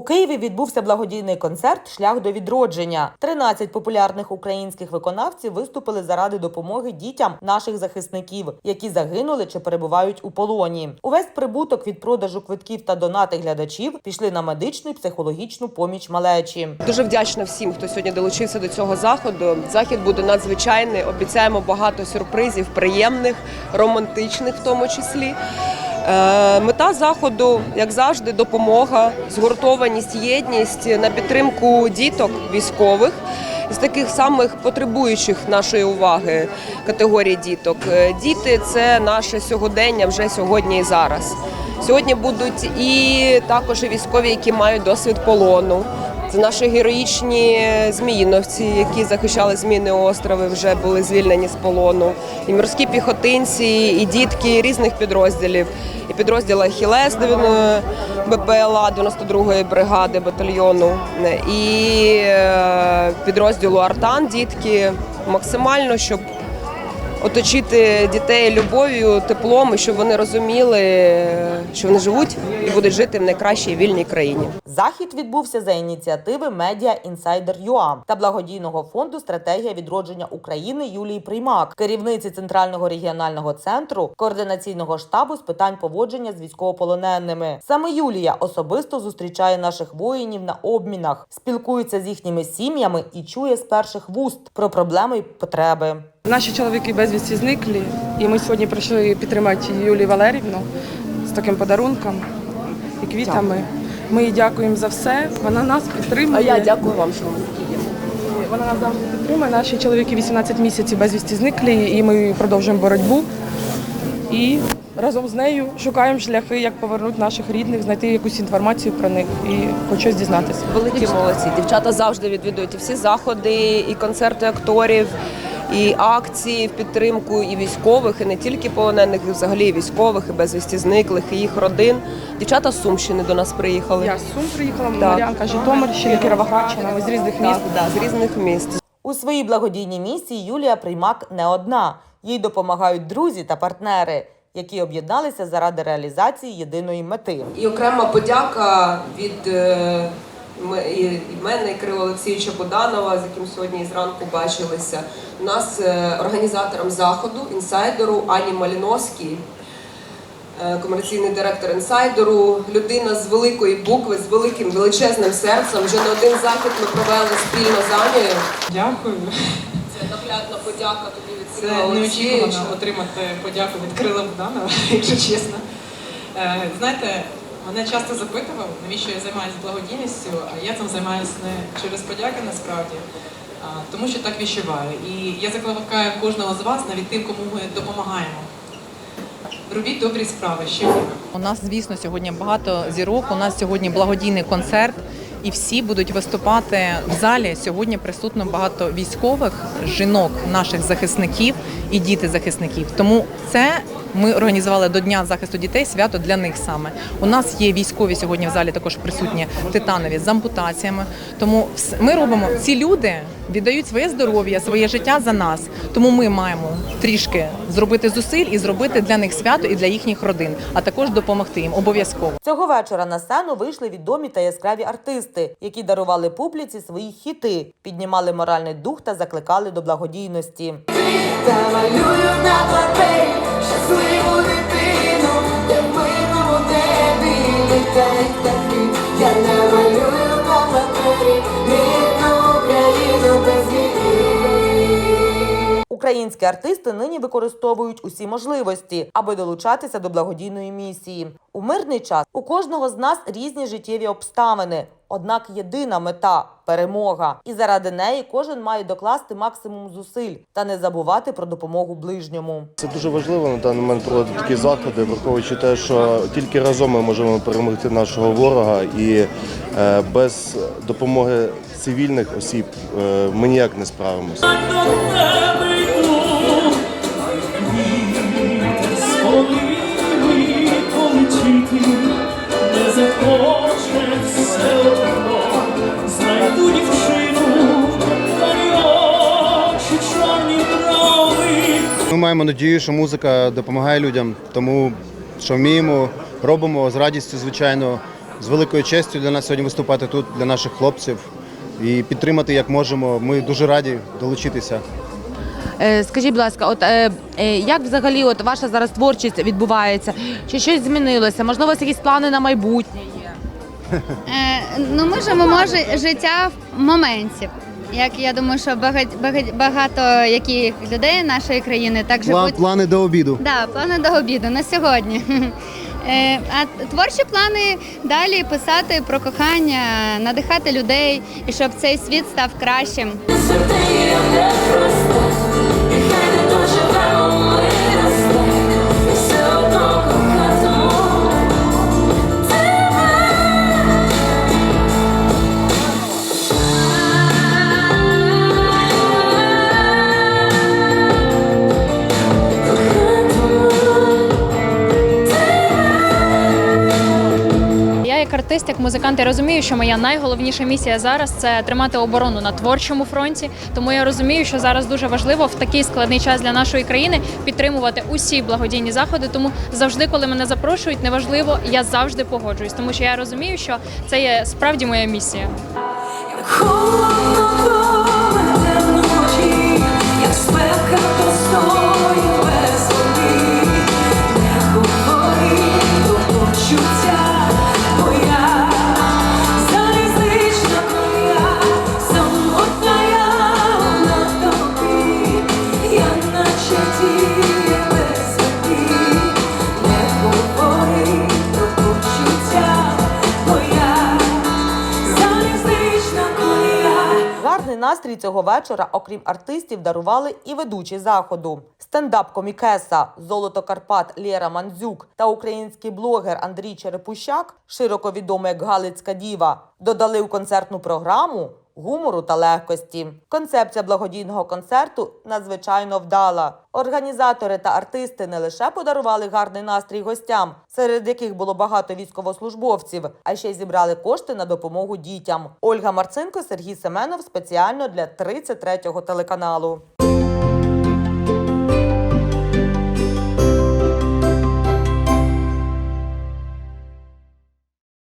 У Києві відбувся благодійний концерт Шлях до відродження. 13 популярних українських виконавців виступили заради допомоги дітям наших захисників, які загинули чи перебувають у полоні. Увесь прибуток від продажу квитків та донати глядачів пішли на медичну і психологічну поміч малечі. Дуже вдячна всім, хто сьогодні долучився до цього заходу. Захід буде надзвичайний. Обіцяємо багато сюрпризів, приємних, романтичних, в тому числі. Е, Мета заходу, як завжди, допомога, згуртованість, єдність на підтримку діток військових з таких самих потребуючих нашої уваги категорій діток. Е, Діти це наше сьогодення вже сьогодні і зараз. Сьогодні будуть і також військові, які мають досвід полону. Це наші героїчні зміїновці, які захищали зміни острови, вже були звільнені з полону. І морські піхотинці, і дітки різних підрозділів. І підрозділа Хілес БПЛА 92-ї бригади батальйону, і е, підрозділу Артан дітки максимально, щоб оточити дітей любов'ю, теплом, і щоб вони розуміли, що вони живуть і будуть жити в найкращій вільній країні. Захід відбувся за ініціативи Медіа Інсайдер ЮА та благодійного фонду Стратегія відродження України Юлії Приймак, керівниці центрального регіонального центру координаційного штабу з питань поводження з військовополоненими. Саме Юлія особисто зустрічає наших воїнів на обмінах, спілкується з їхніми сім'ями і чує з перших вуст про проблеми й потреби. Наші чоловіки безвісті зниклі, і ми сьогодні прийшли підтримати Юлію Валерівну з таким подарунком і квітами. Ми їй дякуємо за все. Вона нас підтримує. я дякую вам, що ви Вона нас завжди підтримує. Наші чоловіки 18 місяців безвісті зниклі, і ми продовжуємо боротьбу. І разом з нею шукаємо шляхи, як повернути наших рідних, знайти якусь інформацію про них і хоч щось дізнатися. великі молодці. Дівчата завжди відвідують і всі заходи, і концерти акторів. І акції в підтримку і військових, і не тільки полонених, і взагалі військових, і безвісті зниклих, і їх родин. Дівчата з Сумщини до нас приїхали. Я з Сум приїхала. Мар'янка, Житомирщина, Кіровоградщина, з різних міст. Так, да, з різних міст. У своїй благодійній місії Юлія Приймак не одна. Їй допомагають друзі та партнери, які об'єдналися заради реалізації єдиної мети. І окрема подяка від е, і- і мене, і Кирила Олексійовича Боданова, з яким сьогодні зранку бачилися. У нас е, організатором заходу, інсайдеру Ані Маліновській, е, комерційний директор інсайдеру, людина з великої букви, з великим величезним серцем. Вже не один захід ми провели спільно з Анією. Дякую. Це наглядна подяка тобі від Кирила Олексійовича. отримати подяку від Крила Богданова, якщо чесно. Е, Знаєте, мене часто запитував, навіщо я займаюся благодійністю, а я цим займаюся не через подяки насправді, а тому що так відчуваю. І я закликаю кожного з вас, навіть тим, кому ми допомагаємо. Робіть добрі справи, ще. У нас, звісно, сьогодні багато зірок. У нас сьогодні благодійний концерт, і всі будуть виступати в залі. Сьогодні присутно багато військових жінок, наших захисників і діти захисників. Тому це ми організували до Дня захисту дітей свято для них саме. У нас є військові сьогодні в залі також присутні титанові з ампутаціями. Тому ми робимо ці люди віддають своє здоров'я, своє життя за нас. Тому ми маємо трішки зробити зусиль і зробити для них свято і для їхніх родин, а також допомогти їм обов'язково. Цього вечора на сцену вийшли відомі та яскраві артисти, які дарували публіці свої хіти, піднімали моральний дух та закликали до благодійності. Та малюю на щасливу дитину, де в мирному небі літають Українські артисти нині використовують усі можливості, аби долучатися до благодійної місії. У мирний час у кожного з нас різні життєві обставини. Однак єдина мета перемога. І заради неї кожен має докласти максимум зусиль та не забувати про допомогу ближньому. Це дуже важливо на даний момент проводити такі заходи, враховуючи те, що тільки разом ми можемо перемогти нашого ворога, і е, без допомоги цивільних осіб е, ми ніяк не справимося. Ми маємо надію, що музика допомагає людям, тому що вміємо, робимо з радістю, звичайно. з великою честю для нас сьогодні виступати тут для наших хлопців і підтримати як можемо. Ми дуже раді долучитися. Е, Скажіть, будь ласка, от е, е, як взагалі от ваша зараз творчість відбувається? Чи щось змінилося? Можливо, у вас якісь плани на майбутнє є? Е, ну, ми живемо жи- життя в моменті. Як я думаю, що багать, багать, багато яких людей нашої країни так живуть. Плани до обіду. Да, плани до обіду на сьогодні. Е, А творчі плани далі писати про кохання, надихати людей і щоб цей світ став кращим. Я як музикант, я розумію, що моя найголовніша місія зараз це тримати оборону на творчому фронті. Тому я розумію, що зараз дуже важливо в такий складний час для нашої країни підтримувати усі благодійні заходи. Тому завжди, коли мене запрошують, неважливо, я завжди погоджуюсь, тому що я розумію, що це є справді моя місія. Гарний настрій цього вечора, окрім артистів, дарували і ведучі заходу. Стендап-комікеса Золото Карпат Лєра Мандзюк та український блогер Андрій Черепущак, широко відомий як Галицька Діва, додали в концертну програму гумору та легкості. Концепція благодійного концерту надзвичайно вдала. Організатори та артисти не лише подарували гарний настрій гостям, серед яких було багато військовослужбовців, а ще й зібрали кошти на допомогу дітям. Ольга Марцинко, Сергій Семенов спеціально для 33-го телеканалу.